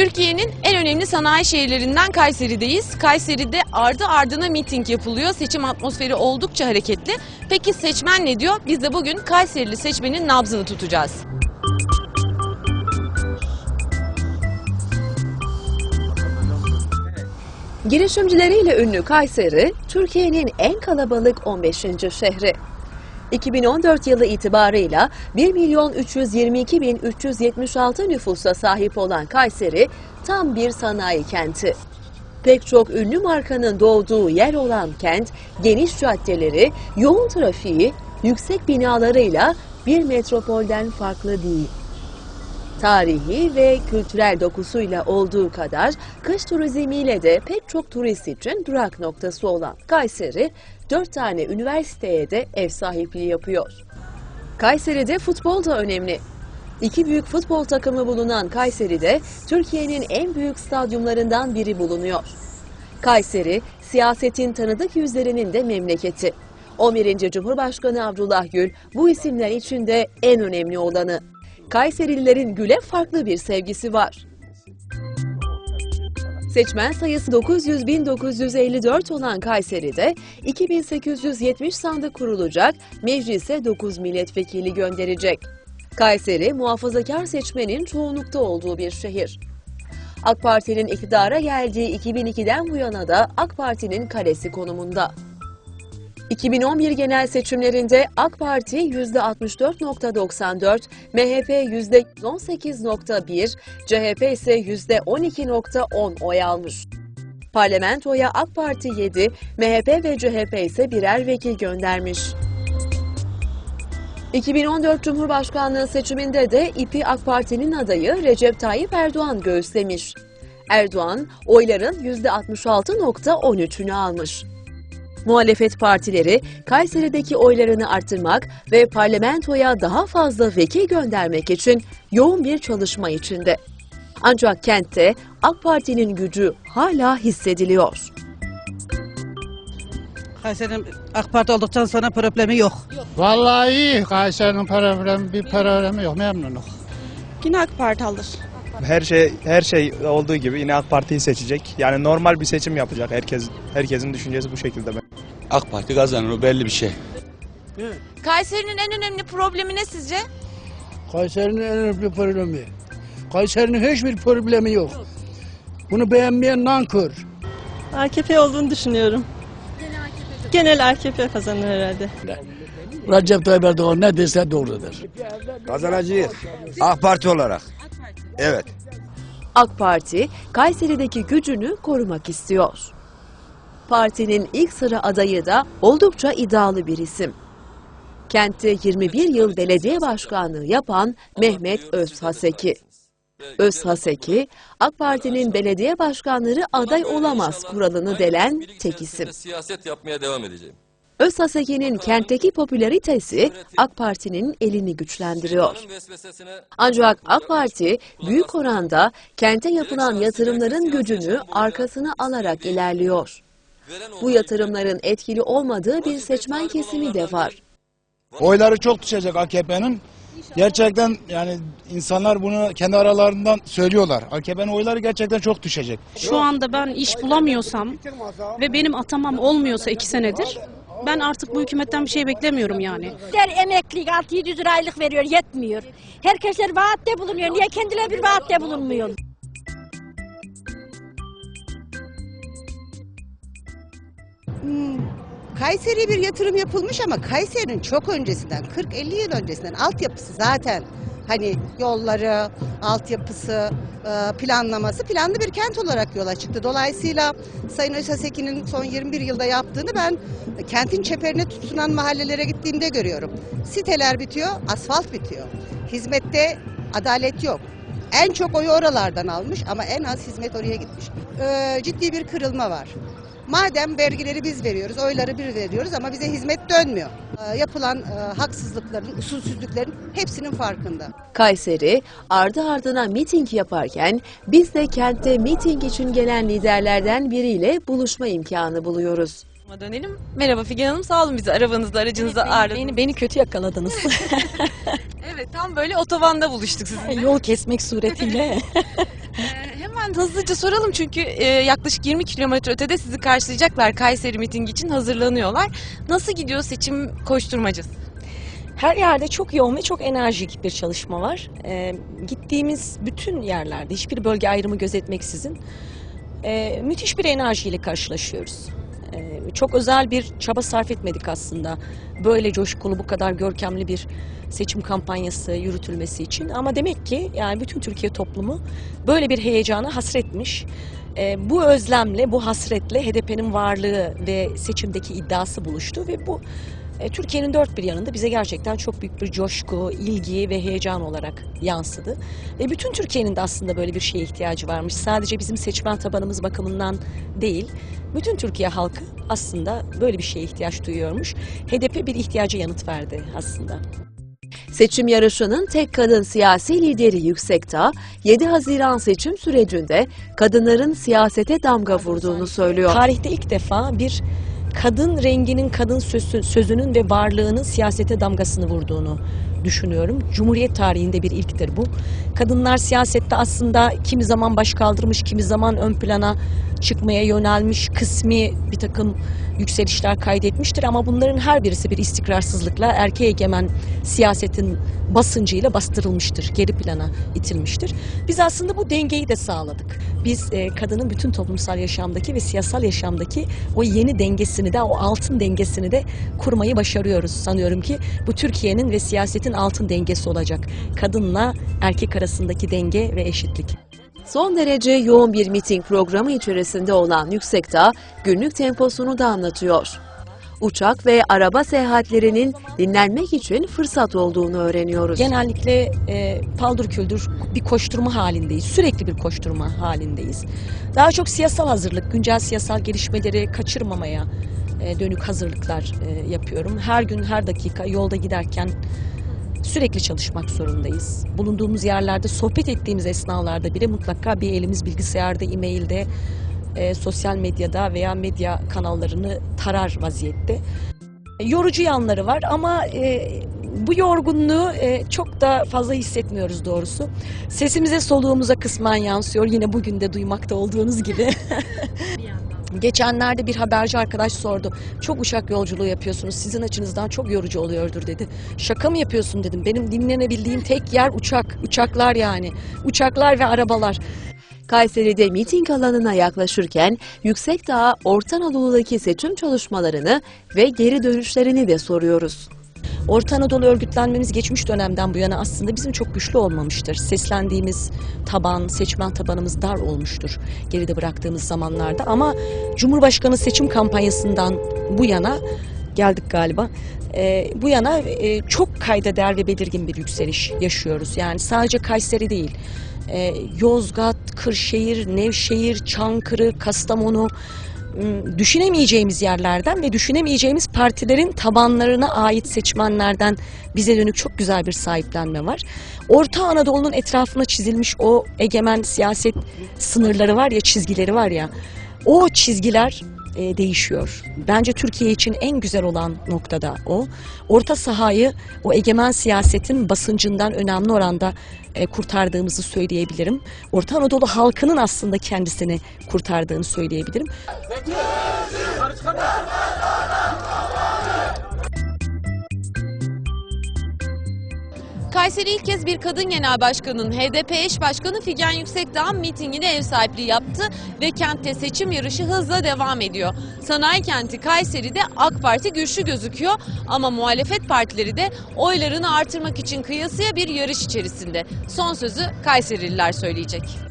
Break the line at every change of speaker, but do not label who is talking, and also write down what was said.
Türkiye'nin en önemli sanayi şehirlerinden Kayseri'deyiz. Kayseri'de ardı ardına miting yapılıyor. Seçim atmosferi oldukça hareketli. Peki seçmen ne diyor? Biz de bugün Kayserili seçmenin nabzını tutacağız. Girişimcileriyle ünlü Kayseri, Türkiye'nin en kalabalık 15. şehri. 2014 yılı itibarıyla 1 milyon 322 bin 376 nüfusa sahip olan Kayseri tam bir sanayi kenti. Pek çok ünlü markanın doğduğu yer olan kent, geniş caddeleri, yoğun trafiği, yüksek binalarıyla bir metropolden farklı değil. Tarihi ve kültürel dokusuyla olduğu kadar kış turizmiyle de pek çok turist için durak noktası olan Kayseri, dört tane üniversiteye de ev sahipliği yapıyor. Kayseri'de futbol da önemli. İki büyük futbol takımı bulunan Kayseri'de Türkiye'nin en büyük stadyumlarından biri bulunuyor. Kayseri, siyasetin tanıdık yüzlerinin de memleketi. 11. Cumhurbaşkanı Abdullah Gül bu isimler içinde en önemli olanı. Kayserililerin Gül'e farklı bir sevgisi var. Seçmen sayısı 900.954 olan Kayseri'de 2870 sandık kurulacak, meclise 9 milletvekili gönderecek. Kayseri, muhafazakar seçmenin çoğunlukta olduğu bir şehir. AK Parti'nin iktidara geldiği 2002'den bu yana da AK Parti'nin kalesi konumunda. 2011 genel seçimlerinde AK Parti %64.94, MHP %18.1, CHP ise %12.10 oy almış. Parlamentoya AK Parti 7, MHP ve CHP ise birer vekil göndermiş. 2014 Cumhurbaşkanlığı seçiminde de İPİ AK Parti'nin adayı Recep Tayyip Erdoğan göğüslemiş. Erdoğan oyların %66.13'ünü almış. Muhalefet partileri Kayseri'deki oylarını arttırmak ve parlamentoya daha fazla vekil göndermek için yoğun bir çalışma içinde. Ancak kentte AK Parti'nin gücü hala hissediliyor.
Kayseri'nin AK Parti olduktan sonra problemi yok.
Vallahi iyi. Kayseri'nin problemi, bir problemi yok. Memnunum.
Yine AK Parti alır.
Her şey her şey olduğu gibi yine AK Parti'yi seçecek. Yani normal bir seçim yapacak. Herkes herkesin düşüncesi bu şekilde.
AK Parti kazanır o belli bir şey.
Kayseri'nin en önemli problemi ne sizce?
Kayseri'nin en önemli problemi. Kayseri'nin hiçbir problemi yok. Bunu beğenmeyen nankör.
AKP olduğunu düşünüyorum. Genel AKP kazanır herhalde.
Recep Tayyip Erdoğan ne dese doğrudur.
Kazanacağız. AK Parti olarak. Evet.
AK Parti Kayseri'deki gücünü korumak istiyor. Partinin ilk sıra adayı da oldukça iddialı bir isim. Kentte 21 yıl belediye başkanlığı yapan Mehmet Özhaseki. Özhaseki, AK Parti'nin belediye başkanları aday olamaz kuralını delen tek isim.
Siyaset yapmaya devam edeceğim.
Özhaseki'nin kentteki popülaritesi AK Parti'nin elini güçlendiriyor. Ancak AK Parti büyük oranda kente yapılan yatırımların gücünü arkasına alarak ilerliyor. Bu yatırımların etkili olmadığı bir seçmen kesimi de var.
Oyları çok düşecek AKP'nin. Gerçekten yani insanlar bunu kendi aralarından söylüyorlar. AKP'nin oyları gerçekten çok düşecek.
Şu anda ben iş bulamıyorsam ve benim atamam olmuyorsa iki senedir ben artık bu hükümetten bir şey beklemiyorum yani.
Der emeklilik 600 lira aylık veriyor yetmiyor. Herkesler vaatte bulunuyor. Niye kendileri bir vaatte bulunmuyor?
Kayseri'ye bir yatırım yapılmış ama Kayseri'nin çok öncesinden 40-50 yıl öncesinden altyapısı zaten hani yolları, altyapısı, e, planlaması planlı bir kent olarak yola çıktı. Dolayısıyla Sayın Özhaseki'nin son 21 yılda yaptığını ben kentin çeperine tutunan mahallelere gittiğimde görüyorum. Siteler bitiyor, asfalt bitiyor. Hizmette adalet yok. En çok oyu oralardan almış ama en az hizmet oraya gitmiş. E, ciddi bir kırılma var. Madem vergileri biz veriyoruz, oyları bir veriyoruz ama bize hizmet dönmüyor. Ee, yapılan e, haksızlıkların, usulsüzlüklerin hepsinin farkında.
Kayseri ardı ardına miting yaparken biz de kentte miting için gelen liderlerden biriyle buluşma imkanı buluyoruz. Dönelim. Merhaba Figen Hanım sağ olun bizi arabanızda aracınıza ağırladınız.
Beni, beni kötü yakaladınız.
Evet tam böyle otobanda buluştuk sizinle.
Yol kesmek suretiyle.
Hemen
hızlıca soralım çünkü e, yaklaşık 20 kilometre ötede sizi karşılayacaklar. Kayseri mitingi için hazırlanıyorlar. Nasıl gidiyor seçim koşturmacası?
Her yerde çok yoğun ve çok enerjik bir çalışma var. Ee, gittiğimiz bütün yerlerde hiçbir bölge ayrımı gözetmeksizin e, müthiş bir enerjiyle karşılaşıyoruz. Çok özel bir çaba sarf etmedik aslında. Böyle coşkulu, bu kadar görkemli bir seçim kampanyası yürütülmesi için. Ama demek ki yani bütün Türkiye toplumu böyle bir heyecana hasretmiş. Ee, bu özlemle, bu hasretle HDP'nin varlığı ve seçimdeki iddiası buluştu ve bu e, Türkiye'nin dört bir yanında bize gerçekten çok büyük bir coşku, ilgi ve heyecan olarak yansıdı. Ve bütün Türkiye'nin de aslında böyle bir şeye ihtiyacı varmış. Sadece bizim seçmen tabanımız bakımından değil, bütün Türkiye halkı aslında böyle bir şeye ihtiyaç duyuyormuş. HDP bir ihtiyaca yanıt verdi aslında.
Seçim yarışının tek kadın siyasi lideri Yüksekdağ, 7 Haziran seçim sürecinde kadınların siyasete damga vurduğunu söylüyor.
Tarihte ilk defa bir kadın renginin, kadın sözü- sözünün ve varlığının siyasete damgasını vurduğunu düşünüyorum. Cumhuriyet tarihinde bir ilktir bu. Kadınlar siyasette aslında kimi zaman baş kaldırmış, kimi zaman ön plana çıkmaya yönelmiş, kısmi bir takım yükselişler kaydetmiştir ama bunların her birisi bir istikrarsızlıkla erkeğe egemen siyasetin basıncıyla bastırılmıştır, geri plana itilmiştir. Biz aslında bu dengeyi de sağladık. Biz e, kadının bütün toplumsal yaşamdaki ve siyasal yaşamdaki o yeni dengesini de, o altın dengesini de kurmayı başarıyoruz. Sanıyorum ki bu Türkiye'nin ve siyasetin altın dengesi olacak. Kadınla erkek arasındaki denge ve eşitlik.
Son derece yoğun bir miting programı içerisinde olan Yüksekdağ, günlük temposunu da anlatıyor. Uçak ve araba seyahatlerinin dinlenmek için fırsat olduğunu öğreniyoruz.
Genellikle e, paldır küldür bir koşturma halindeyiz. Sürekli bir koşturma halindeyiz. Daha çok siyasal hazırlık, güncel siyasal gelişmeleri kaçırmamaya e, dönük hazırlıklar e, yapıyorum. Her gün, her dakika yolda giderken sürekli çalışmak zorundayız. Bulunduğumuz yerlerde, sohbet ettiğimiz esnalarda bile mutlaka bir elimiz bilgisayarda, e-mailde, e, sosyal medyada veya medya kanallarını tarar vaziyette. Yorucu yanları var ama e, bu yorgunluğu e, çok da fazla hissetmiyoruz doğrusu. Sesimize soluğumuza kısmen yansıyor. Yine bugün de duymakta olduğunuz gibi. Geçenlerde bir haberci arkadaş sordu. Çok uçak yolculuğu yapıyorsunuz. Sizin açınızdan çok yorucu oluyordur dedi. Şaka mı yapıyorsun dedim. Benim dinlenebildiğim tek yer uçak. Uçaklar yani. Uçaklar ve arabalar.
Kayseri'de miting alanına yaklaşırken Yüksekdağ'a Orta Anadolu'daki seçim çalışmalarını ve geri dönüşlerini de soruyoruz.
Orta Anadolu örgütlenmemiz geçmiş dönemden bu yana aslında bizim çok güçlü olmamıştır. Seslendiğimiz taban, seçmen tabanımız dar olmuştur geride bıraktığımız zamanlarda. Ama Cumhurbaşkanı seçim kampanyasından bu yana geldik galiba. Ee, bu yana e, çok kayda değer ve belirgin bir yükseliş yaşıyoruz. Yani sadece Kayseri değil. Ee, Yozgat, Kırşehir, Nevşehir, Çankırı, Kastamonu düşünemeyeceğimiz yerlerden ve düşünemeyeceğimiz partilerin tabanlarına ait seçmenlerden bize dönük çok güzel bir sahiplenme var. Orta Anadolu'nun etrafına çizilmiş o egemen siyaset sınırları var ya, çizgileri var ya. O çizgiler e, değişiyor. Bence Türkiye için en güzel olan noktada o. Orta sahayı o egemen siyasetin basıncından önemli oranda e, kurtardığımızı söyleyebilirim. Orta Anadolu halkının aslında kendisini kurtardığını söyleyebilirim.
Kayseri ilk kez bir kadın genel başkanının HDP eş başkanı Figen Yüksekdağ mitingine ev sahipliği yaptı ve kentte seçim yarışı hızla devam ediyor. Sanayi kenti Kayseri'de AK Parti güçlü gözüküyor ama muhalefet partileri de oylarını artırmak için kıyasıya bir yarış içerisinde. Son sözü Kayserililer söyleyecek.